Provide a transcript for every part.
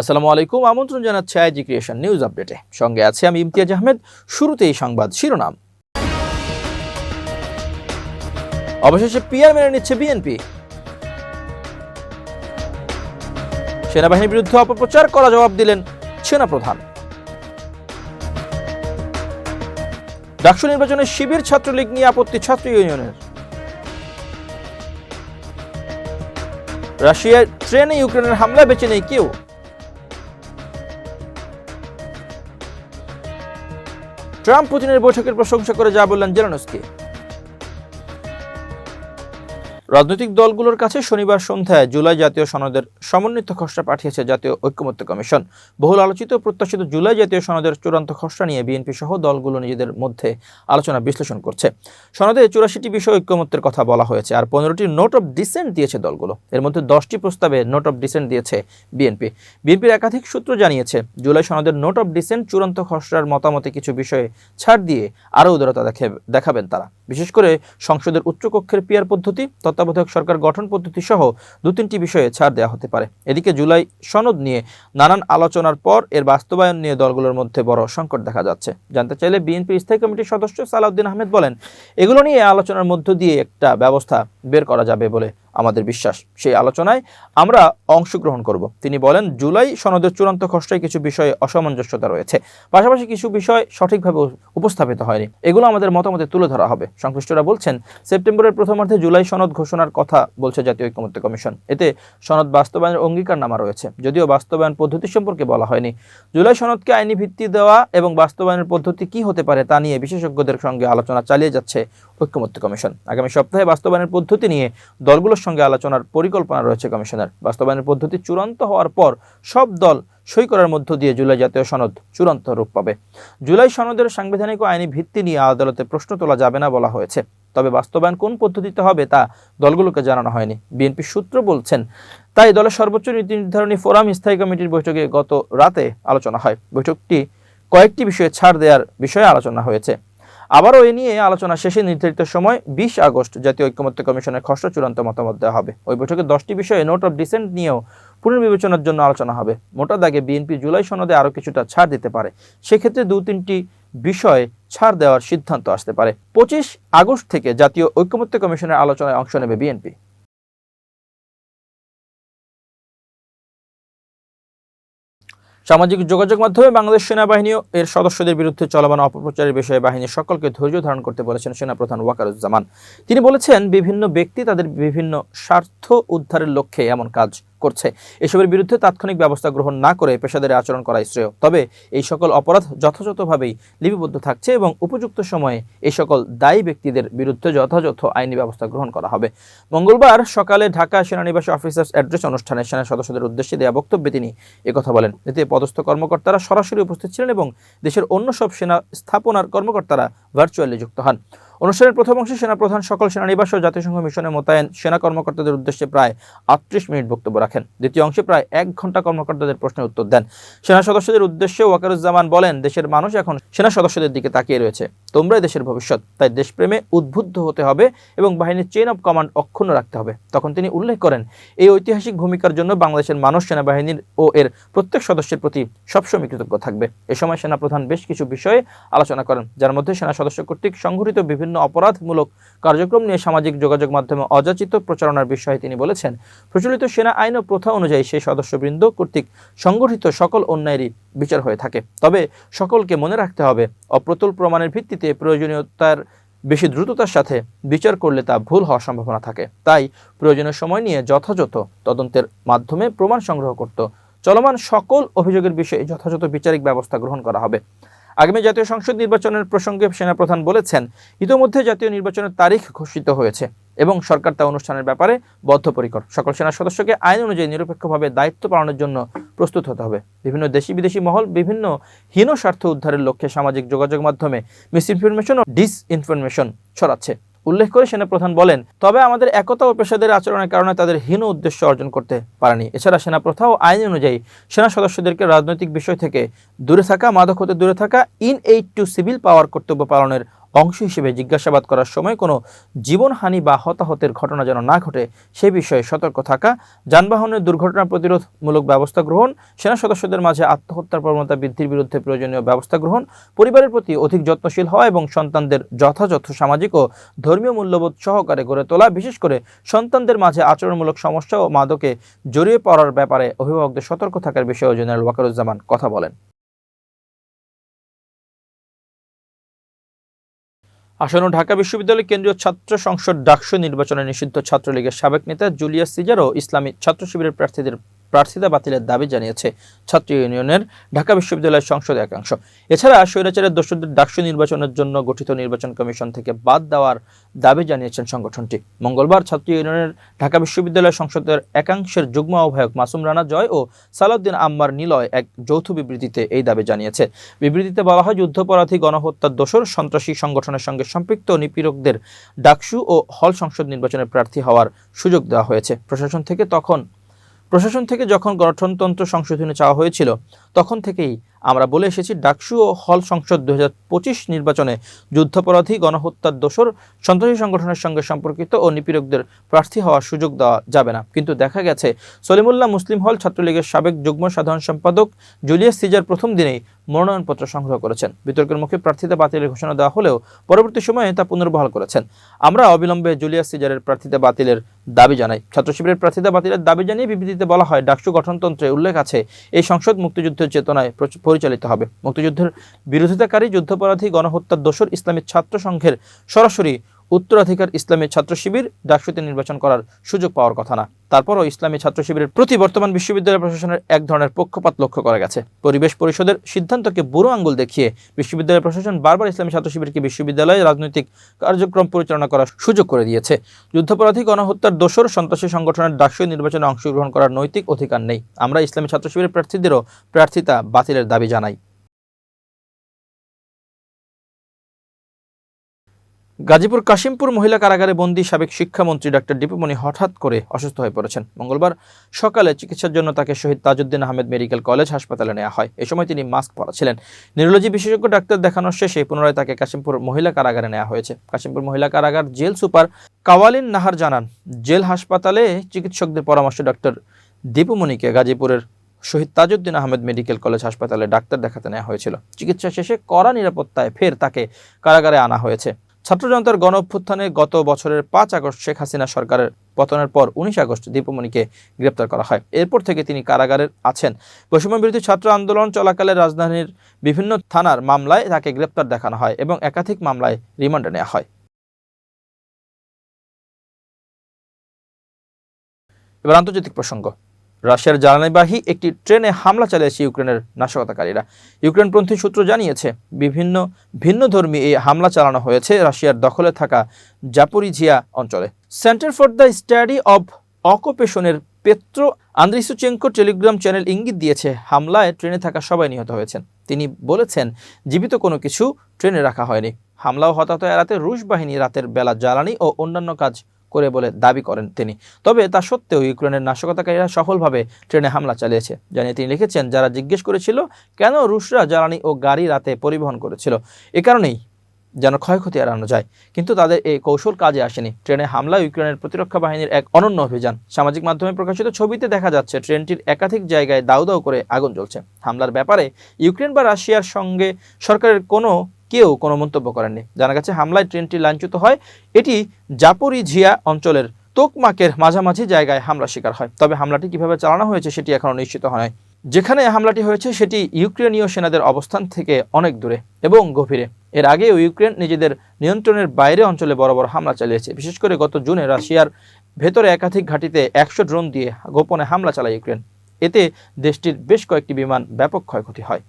আসসালামু আলাইকুম। আমন্ত্রণ জানাচ্ছি আইজি ক্রিয়েশন নিউজ আপডেটে। সঙ্গে আছে আমি ইমতিয়াজ আহমেদ। শুরুতেই সংবাদ শিরোনাম। অবশেষে পিআর মেনে নিচ্ছে বিএনপি। সেনাবাহিনীর বিরুদ্ধে অপপ্রচার করা জবাব দিলেন সেনাপ্রধান। ডাকসু নির্বাচনে শিবির ছাত্রলীগ নিয়ে আপত্তি ছাত্র ইউনিয়নের। রাশিয়ার ট্রেনে ইউক্রেনের হামলা বেঁচে নেই কেউ? ট্রাম্প পুতিনের বৈঠকের প্রশংসা করে যা বললেন জেলানস্কি। রাজনৈতিক দলগুলোর কাছে শনিবার সন্ধ্যায় জুলাই জাতীয় সনদের সমন্বিত খসড়া পাঠিয়েছে জাতীয় ঐক্যমত্য কমিশন। বহুল আলোচিত প্রত্যাশিত জুলাই জাতীয় সনদের চূড়ান্ত খসড়া নিয়ে বিএনপি সহ দলগুলো নিজেদের মধ্যে আলোচনা বিশ্লেষণ করছে। সনদে চুরাশিটি বিষয় ঐক্যমত্যের কথা বলা হয়েছে আর পনেরোটি নোট অফ ডিসেন্ট দিয়েছে দলগুলো। এর মধ্যে দশটি প্রস্তাবে নোট অফ ডিসেন্ট দিয়েছে বিএনপি। বিএনপির একাধিক সূত্র জানিয়েছে, জুলাই সনদের নোট অফ ডিসেন্ট চূড়ান্ত খসড়ার মতামতে কিছু বিষয়ে ছাড় দিয়ে আরও উদারতা দেখে দেখাবেন তারা। বিশেষ করে সংসদের উচ্চকক্ষের পিয়ার পদ্ধতি তত্ত্বাবধায়ক সরকার গঠন পদ্ধতি সহ দু তিনটি বিষয়ে ছাড় দেওয়া হতে পারে। এদিকে জুলাই সনদ নিয়ে নানান আলোচনার পর এর বাস্তবায়ন নিয়ে দলগুলোর মধ্যে বড় সংকট দেখা যাচ্ছে। জানতে চাইলে বিএনপি স্থায়ী কমিটির সদস্য সালাউদ্দিন আহমেদ বলেন, এগুলো নিয়ে আলোচনার মধ্য দিয়ে একটা ব্যবস্থা বের করা যাবে বলে আমাদের বিশ্বাস। সেই আলোচনায় আমরা অংশগ্রহণ করব। তিনি বলেন, জুলাই সনদের চূড়ান্ত খসড়ায় কিছু বিষয়ে অসামঞ্জস্যতা রয়েছে। পাশাপাশি কিছু বিষয় সঠিকভাবে উপস্থাপিত হয়নি। এগুলো আমাদের মতামতে তুলে ধরা হবে। সংশ্লিষ্টরা বলছেন, সেপ্টেম্বরের প্রথমার্ধে জুলাই সনদ ঘোষণার কথা বলছে জাতীয় ঐক্যমত্য কমিশন। এতে সনদ বাস্তবায়নের অঙ্গীকার নামা রয়েছে, যদিও বাস্তবায়ন পদ্ধতি সম্পর্কে বলা হয়নি। জুলাই সনদকে আইনি ভিত্তি দেওয়া এবং বাস্তবায়নের পদ্ধতি কি হতে পারে তা নিয়ে বিশেষজ্ঞদের সঙ্গে আলোচনা চালিয়ে যাচ্ছে ঐক্যমত্য কমিশন। আগামী সপ্তাহে বাস্তবায়নের পদ্ধতি নিয়ে দলগুলোর সঙ্গে আলোচনার পরিকল্পনা রয়েছে কমিশনের। বাস্তবায়নের পদ্ধতি চূড়ান্ত হওয়ার পর সব দল সই করার মধ্য দিয়ে জুলাই জাতীয় সনদ চূড়ান্ত রূপ পাবে। জুলাই সনদের সাংবিধানিক ও আইনি ভিত্তি নিয়ে আদালতে প্রশ্ন তোলা যাবে না বলা হয়েছে। তবে বাস্তবায়ন কোন পদ্ধতিতে হবে তা দলগুলোকে জানানো হয়নি। বিএনপি সূত্র বলছেন, তাই দলের সর্বোচ্চ নীতি নির্ধারণী ফোরাম স্থায়ী কমিটির বৈঠকে গত রাতে আলোচনা হয়। বৈঠকটি কয়েকটি বিষয়ে ছাড় দেওয়ার বিষয়ে আলোচনা হয়েছে। আবারও এ নিয়ে আলোচনা শেষে নির্ধারিত সময় বিশ আগস্ট জাতীয় ঐক্যমত্য কমিশনের খসড়া চূড়ান্ত মতামত দেওয়া হবে। ওই বৈঠকে দশটি বিষয়ে নোট অফ ডিসেন্ট নিয়েও পুনর্বিবেচনার জন্য আলোচনা হবে। মোটা দাগে বিএনপি জুলাই সনদে আরও কিছুটা ছাড় দিতে পারে। সেক্ষেত্রে দু তিনটি বিষয়ে ছাড় দেওয়ার সিদ্ধান্ত আসতে পারে। পঁচিশ আগস্ট থেকে জাতীয় ঐক্যমত্য কমিশনের আলোচনায় অংশ নেবে বিএনপি। সামাজিক যোগাযোগ মাধ্যমে বাংলাদেশ সেনাবাহিনীও এর সদস্যদের বিরুদ্ধে চলমান অপপ্রচারের বিষয়ে বাহিনীর সকলকে ধৈর্য ধারণ করতে বলেছেন সেনাপ্রধান ওয়াকারুজ্জামান। তিনি বলেছেন, বিভিন্ন ব্যক্তি তাদের বিভিন্ন স্বার্থ উদ্ধারের লক্ষ্যে এমন কাজ করছে। এসবের বিরুদ্ধে তাৎক্ষণিক ব্যবস্থা গ্রহণ না করে পেশাদারে আচরণ করাই শ্রেয়। তবে এই সকল অপরাধ যথাযথভাবেই লিপিবদ্ধ থাকছে এবং উপযুক্ত সময়ে এই সকল দায়ী ব্যক্তিদের বিরুদ্ধে যথাযথ আইনি ব্যবস্থা গ্রহণ করা হবে। মঙ্গলবার সকালে ঢাকা সেনানিবাস অফিসার্স অ্যাড্রেস অনুষ্ঠানে সেনা সদস্যদের উদ্দেশ্যে দেওয়া বক্তব্যে তিনি একথা বলেন। এতে পদস্থ কর্মকর্তারা সরাসরি উপস্থিত ছিলেন এবং দেশের অন্য সব সেনা স্থাপনার কর্মকর্তারা ভার্চুয়ালি যুক্ত হন। অনুষ্ঠানের প্রথম অংশে সেনাপ্রধান সকল সেনানিবাস ও জাতিসংঘ মিশনে মোতায়েন সেনা কর্মকর্তাদের উদ্দেশ্যে প্রায় আটত্রিশ মিনিট বক্তব্য রাখেন। দ্বিতীয় অংশে প্রায় এক ঘণ্টা কর্মকর্তাদের প্রশ্নের উত্তর দেন। সেনা সদস্যদের উদ্দেশ্যে ওয়াকারুজ্জামান বলেন, দেশের মানুষ এখন সেনা সদস্যদের দিকে তাকিয়ে রয়েছে। তোমরাই দেশের ভবিষ্যৎ। তাই দেশপ্রেমে উদ্বুদ্ধ হতে হবে এবং বাহিনীর চেইন অব কমান্ড অক্ষুণ্ণ রাখতে হবে। তখন তিনি উল্লেখ করেন, এই ঐতিহাসিক ভূমিকার জন্য বাংলাদেশের মানুষ, সেনাবাহিনীর ও এর প্রত্যেক সদস্যের প্রতি সবসময় কৃতজ্ঞ থাকবে। এ সময় সেনাপ্রধান বেশ কিছু বিষয়ে আলোচনা করেন, যার মধ্যে সেনা সদস্য কর্তৃক সংঘটিত বিভিন্ন অপরাধমূলক কার্যক্রম নিয়ে সামাজিক যোগাযোগ মাধ্যমে অযাচিত প্রচারণার বিষয়ে তিনি বলেছেন, প্রচলিত সেনা আইন ও প্রথা অনুযায়ী সেই সদস্যবৃন্দ কর্তৃক সংগঠিত সকল অন্যায়েরই বিচার হয়ে থাকে। তবে সকলকে মনে রাখতে হবে, অপ্রতুল প্রমাণের ভিত্তিতে প্রয়োজনীয়তার বেশি দ্রুততার সাথে বিচার করলে তা ভুল হওয়ার সম্ভাবনা থাকে। তাই প্রয়োজনীয় সময় নিয়ে যথাযথ তদন্তের মাধ্যমে প্রমাণ সংগ্রহ করত চলমান সকল অভিযোগের বিষয়ে যথাযথ বিচারিক ব্যবস্থা গ্রহণ করা হবে। আগামী জাতীয় সংসদ নির্বাচনের প্রসঙ্গে সেনাপ্রধান বলেছেন, ইতোমধ্যে জাতীয় নির্বাচনের তারিখ ঘোষিত হয়েছে এবং সরকার তা অনুষ্ঠানের ব্যাপারে বদ্ধপরিকর। সকল সেনা সদস্যকে আইন অনুযায়ী নিরপেক্ষভাবে দায়িত্ব পালনের জন্য প্রস্তুত হতে হবে। বিভিন্ন দেশি বিদেশি মহল বিভিন্ন হীন স্বার্থ উদ্ধারের লক্ষ্যে সামাজিক যোগাযোগ মাধ্যমে মিসইনফরমেশন ও ডিসইনফরমেশন ছড়াচ্ছে। উল্লেখ করে সেনাপ্রধান বলেন, তবে আমাদের একতা ও পেশাদের আচরণের কারণে তাদের হীন উদ্দেশ্য অর্জন করতে পারেনি। এছাড়া সেনা প্রথা ও আইন অনুযায়ী সেনা সদস্যদেরকে রাজনৈতিক বিষয় থেকে দূরে থাকা, মাদক হতে দূরে থাকা in aid to civil power কর্তব্য পালনের অংশ হিসেবে জিজ্ঞাসাবাদ করার সময় কোনো জীবনহানি বা হতাহতের ঘটনা যেন না ঘটে, সে বিষয়ে সতর্ক থাকা, যানবাহনের দুর্ঘটনা প্রতিরোধমূলক ব্যবস্থা গ্রহণ, সেনা সদস্যদের মাঝে আত্মহত্যার প্রবণতা বৃদ্ধির বিরুদ্ধে প্রয়োজনীয় ব্যবস্থা গ্রহণ, পরিবারের প্রতি অধিক যত্নশীল হওয়া এবং সন্তানদের যথাযথ সামাজিক ও ধর্মীয় মূল্যবোধ সহকারে গড়ে তোলা, বিশেষ করে সন্তানদের মাঝে আচরণমূলক সমস্যা ও মাদকে জড়িয়ে পড়ার ব্যাপারে অভিভাবকদের সতর্ক থাকার বিষয়েও জেনারেল ওয়াকারুজ্জামান কথা বলেন। আসন্ন ঢাকা বিশ্ববিদ্যালয় কেন্দ্রীয় ছাত্র সংসদ ডাকসু নির্বাচনে নিষিদ্ধ ছাত্রলীগের সাবেক নেতা জুলিয়াস সিজার ও ইসলামী ছাত্র শিবিরের প্রার্থীদের প্রার্থিতা বাতিলের দাবি জানিয়েছে ছাত্র ইউনিয়নের ঢাকা বিশ্ববিদ্যালয় সংসদ একাংশ। এছাড়া স্বৈরাচারের দোষদের ডাকসু নির্বাচনের জন্য গঠিত নির্বাচন কমিশন থেকে বাদ দেওয়ার দাবি জানিয়েছেন সংগঠনটি। মঙ্গলবার ছাত্র ইউনিয়নের ঢাকা বিশ্ববিদ্যালয় সংসদের একাংশের যুগ্ম আহ্বায়ক মাসুম রানা জয় ও সালাউদ্দিন আম্মার নিলয় এক যৌথ বিবৃতিতে এই দাবি জানিয়েছে। বিবৃতিতে বলা হয়, যুদ্ধপরাধী গণহত্যার দোষর সন্ত্রাসী সংগঠনের সঙ্গে সম্পৃক্ত নিপীড়কদের ডাকসু ও হল সংসদ নির্বাচনের প্রার্থী হওয়ার সুযোগ দেওয়া হয়েছে। প্রশাসন থেকে তখন প্রশাসন থেকে যখন গঠনতন্ত্র সংশোধনে চাওয়া হয়েছিল তখন থেকেই আমরা বলে এসেছি, ডাকসু ও হল সংসদ দুই হাজার পঁচিশ নির্বাচনে যুদ্ধাপরাধী, গণহত্যার দোষর, সন্ত্রাসী সংগঠনের সঙ্গে সম্পর্কিত ও নিপীড়কদের প্রার্থী হওয়ার সুযোগ দেওয়া যাবে না। কিন্তু দেখা গেছে, সলিমুল্লাহ মুসলিম হল ছাত্রলীগের সাবেক যুগ্ম সাধারণ সম্পাদক জুলিয়াস সিজার প্রথম দিনেই মনোনয়নপত্র সংগ্রহ করেছেন। বিতর্কের মুখে প্রার্থিতা বাতিলের ঘোষণা দেওয়া হলেও পরবর্তী সময়ে তা পুনর্বহাল করেছেন। আমরা অবিলম্বে জুলিয়াস সিজারের প্রার্থিতা বাতিলের দাবি জানাই। ছাত্র শিবিরের প্রার্থিতা বাতিলের দাবি জানিয়ে বিবৃতিতে বলা হয়, ডাকসু গঠনতন্ত্রে উল্লেখ আছে, এই সংসদ মুক্তিযুদ্ধের চেতনায় পরিচালিত হবে। মুক্তিযুদ্ধের বিরোধিতাকারী যুদ্ধাপরাধী গণহত্যার দোষর ইসলামী ছাত্র সংঘের সরাসরি উত্তরাধিকার ইসলামী ছাত্র শিবির ডাকসুতে নির্বাচন করার সুযোগ পাওয়ার কথা না। তারপরও ইসলামী ছাত্র শিবিরের প্রতি বর্তমান বিশ্ববিদ্যালয় প্রশাসনের এক ধরনের পক্ষপাত লক্ষ্য করা গেছে। পরিবেশ পরিষদের সিদ্ধান্তকে বুড়ো আঙ্গুল দেখিয়ে বিশ্ববিদ্যালয় প্রশাসন বারবার ইসলামী ছাত্র শিবিরকে বিশ্ববিদ্যালয়ে রাজনৈতিক কার্যক্রম পরিচালনা করার সুযোগ করে দিয়েছে। যুদ্ধাপরাধী গণহত্যার দোষর সন্ত্রাসী সংগঠনের ডাকসু নির্বাচনে অংশগ্রহণ করার নৈতিক অধিকার নেই। আমরা ইসলামী ছাত্র শিবিরের প্রার্থীদেরও প্রার্থিতা বাতিলের দাবি জানাই। গাজীপুর কাশিমপুর মহিলা কারাগারে বন্দী সাবেক শিক্ষামন্ত্রী ডক্টর দীপুমণি হঠাৎ করে অসুস্থ হয়ে পড়েছেন। মঙ্গলবার সকালে চিকিৎসার জন্য তাকে শহীদ তাজউদ্দিন আহমেদ মেডিকেল কলেজ হাসপাতালে নেওয়া হয়। এ সময় তিনি মাস্ক পরা ছিলেন নিউরোলজি বিশেষজ্ঞ ডাক্তার দেখানোর শেষে পুনরায় তাকে কাশিমপুর মহিলা কারাগারে নেওয়া হয়েছে। কাশিমপুর মহিলা কারাগার জেল সুপার কাওয়ালিন নাহার জানান, জেল হাসপাতালে চিকিৎসকদের পরামর্শে ডক্টর দীপুমণিকে গাজীপুরের শহীদ তাজউদ্দিন আহমেদ মেডিকেল কলেজ হাসপাতালে ডাক্তার দেখাতে নেওয়া হয়েছিল। চিকিৎসা শেষে কড়া নিরাপত্তায় ফের তাকে কারাগারে আনা হয়েছে। ছাত্র জনতার গণ গত বছরের পাঁচ আগস্ট শেখ হাসিনা সরকারের পতনের পর উনিশ আগস্ট দীপমণিকে গ্রেপ্তার করা হয়। এরপর থেকে তিনি কারাগারে আছেন। বৈষম্য বিরোধী ছাত্র আন্দোলন চলাকালে রাজধানীর বিভিন্ন থানার মামলায় তাকে গ্রেপ্তার দেখানো হয় এবং একাধিক মামলায় রিমান্ডে নেওয়া হয়। এবার আন্তর্জাতিক প্রসঙ্গ। রাশিয়ার জ্বালানিবাহী একটি ট্রেনে হামলা চালিয়েছে ইউক্রেনের নাশকতাকারীরা। ইউক্রেনপন্থী সূত্র জানিয়েছে, বিভিন্ন ভিন্ন ধর্মী এই হামলা চালানো হয়েছে রাশিয়ার দখলে থাকা জাপোরিঝিয়া অঞ্চলে। Centre for the study of অকুপেশনের Petro আন্দ্রিসুচেঙ্কো Telegram channel ইঙ্গিত দিয়েছে, হামলায় ট্রেনে থাকা সবাই নিহত হয়েছেন। তিনি বলেছেন, জীবিত কোনো কিছু ট্রেনে রাখা হয়নি। হামলা ও হতাহত এড়াতে রুশ বাহিনী রাতের বেলা জ্বালানি ও অন্যান্য কাজ করে বলে দাবি করেন তিনি। তবে তা সত্ত্বেও ইউক্রেনের নাশকতাকারীরা সফলভাবে ট্রেনে হামলা চালিয়েছে। জানিয়ে তিনি লিখেছেন, যারা জিজ্ঞেস করেছিল, কেন রুশরা জ্বালানি ও গাড়ি রাতে পরিবহন করেছিল, এ কারণেই যেন ক্ষয়ক্ষতি এড়ানো যায়। কিন্তু তাদের এই কৌশল কাজে আসেনি। ট্রেনে হামলা ইউক্রেনের প্রতিরক্ষা বাহিনীর এক অনন্য অভিযান। সামাজিক মাধ্যমে প্রকাশিত ছবিতে দেখা যাচ্ছে, ট্রেনটির একাধিক জায়গায় দাউ দাউ করে আগুন জ্বলছে। হামলার ব্যাপারে ইউক্রেন বা রাশিয়ার সঙ্গে সরকারের কোনো কেউ কোনো মন্তব্য করেননি। জানা গেছে, হামলায় ট্রেনটি লাঞ্ছিত হয়। এটি জাপোরিঝিয়া অঞ্চলের তোকমাকের মাঝামাঝি জায়গায় হামলা শিকার হয়। তবে হামলাটি কীভাবে চালানো হয়েছে সেটি এখনও নিশ্চিত হয় যেখানে হামলাটি হয়েছে, সেটি ইউক্রেনীয় সেনাদের অবস্থান থেকে অনেক দূরে এবং গভীরে। এর আগেও ইউক্রেন নিজেদের নিয়ন্ত্রণের বাইরে অঞ্চলে বড় বড় হামলা চালিয়েছে। বিশেষ করে গত জুনে রাশিয়ার ভেতরে একাধিক ঘাঁটিতে একশো ড্রোন দিয়ে গোপনে হামলা চালায় ইউক্রেন। এতে দেশটির বেশ কয়েকটি বিমান ব্যাপক ক্ষয়ক্ষতি হয়।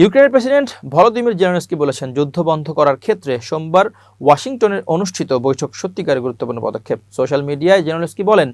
ইউক্রেনের প্রেসিডেন্ট ভলোদিমির জেলেনস্কি বলেছেন, যুদ্ধ বন্ধ করার ক্ষেত্রে সোমবার ওয়াশিংটনের অনুষ্ঠিত বৈঠক সত্যিকার গুরুত্বপূর্ণ পদক্ষেপ। সোশ্যাল মিডিয়ায় জেলেনস্কি বলেন,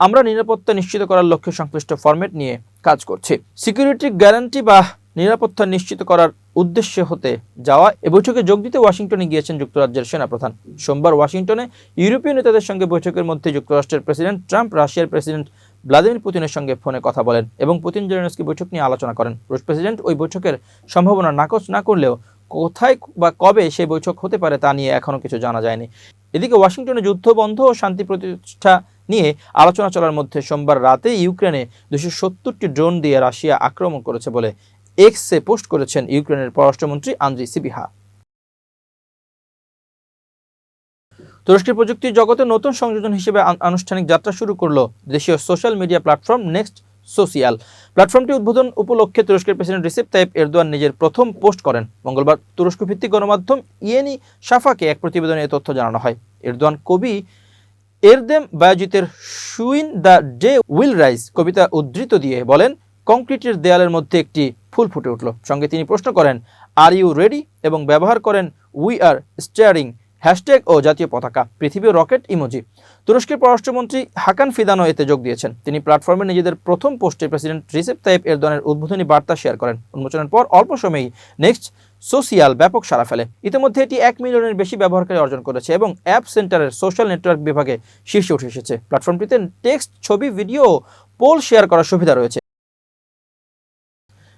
আমরা নিরাপত্তা নিশ্চিত করার লক্ষ্যে সংশ্লিষ্ট ফরম্যাট নিয়ে কাজ করছি। সিকিউরিটি গ্যারান্টি বা নিরাপত্তা নিশ্চিত করার উদ্দেশ্যে হতে যাওয়া, এ বৈঠকে যোগ দিতে ওয়াশিংটনে গিয়েছেন যুক্তরাজ্যের সেনাপ্রধান। সোমবার ওয়াশিংটনে ইউরোপীয় নেতাদের সঙ্গে বৈঠকের মধ্যে যুক্তরাষ্ট্রের প্রেসিডেন্ট ট্রাম্প, রাশিয়ার প্রেসিডেন্ট ভ্লাদিমির পুতিনের সঙ্গে ফোনে কথা বলেন এবং পুতিন জেলেনস্কি বৈঠক নিয়ে আলোচনা করেন। রুশ প্রেসিডেন্ট ওই বৈঠকের সম্ভাবনা নাকচ না করলেও কোথায় বা কবে সেই বৈঠক হতে পারে তা নিয়ে এখনও কিছু জানা যায়নি। এদিকে ওয়াশিংটনে যুদ্ধ বন্ধ ও শান্তি প্রতিষ্ঠা নিয়ে আলোচনা চলার মধ্যে সোমবার রাতে ইউক্রেনে দুশো সত্তরটি ড্রোন দিয়ে রাশিয়া আক্রমণ করেছে বলে এক্সে পোস্ট করেছেন ইউক্রেনের পররাষ্ট্রমন্ত্রী আন্দ্রি সিবিহা। তুরস্কের প্রযুক্তি জগতে নতুন সংযোজন হিসেবে আনুষ্ঠানিক যাত্রা শুরু করল দেশীয় social media platform next social. প্ল্যাটফর্মটি উদ্বোধন উপলক্ষে তুরস্কের প্রেসিডেন্ট রিসেপ তাইপ এরদোয়ান নিজের প্রথম পোস্ট করেন। মঙ্গলবার তুরস্ক ভিত্তিক গণমাধ্যম ইয়েনি সাফাকে এক প্রতিবেদনে এ তথ্য জানানো হয়। এরদোয়ান কবি Erdem বায়োজিতের soon the day will rise কবিতা উদ্ধৃত দিয়ে বলেন, কংক্রিটের দেয়ালের মধ্যে একটি ফুল ফুটে উঠল। সঙ্গে তিনি প্রশ্ন করেন, আর ইউ রেডি? এবং ব্যবহার করেন, উই আর স্টেয়ারিং। হ্যাশট্যাগ ও জাতীয় পতাকা পৃথিবী রকেট ইমোজি। তুরস্কের পররাষ্ট্রমন্ত্রী হাকান ফিদানো এতে যোগ দিয়েছেন। তিনি প্ল্যাটফর্মে নিজেদের প্রথম পোস্টে প্রেসিডেন্ট রিসেপ তাইপ এরদোয়ানের উদ্বোধনী বার্তা শেয়ার করেন। উন্মোচনের পর অল্প সময়েই নেক্সট সোশিয়াল ব্যাপক সাড়া ফেলে। ইতিমধ্যে এটি এক মিলিয়নের বেশি ব্যবহারকারী অর্জন করেছে এবং অ্যাপ সেন্টারের সোশ্যাল নেটওয়ার্ক বিভাগে শীর্ষে উঠে এসেছে। প্ল্যাটফর্মটিতে টেক্সট, ছবি, ভিডিও পোল শেয়ার করার সুবিধা রয়েছে।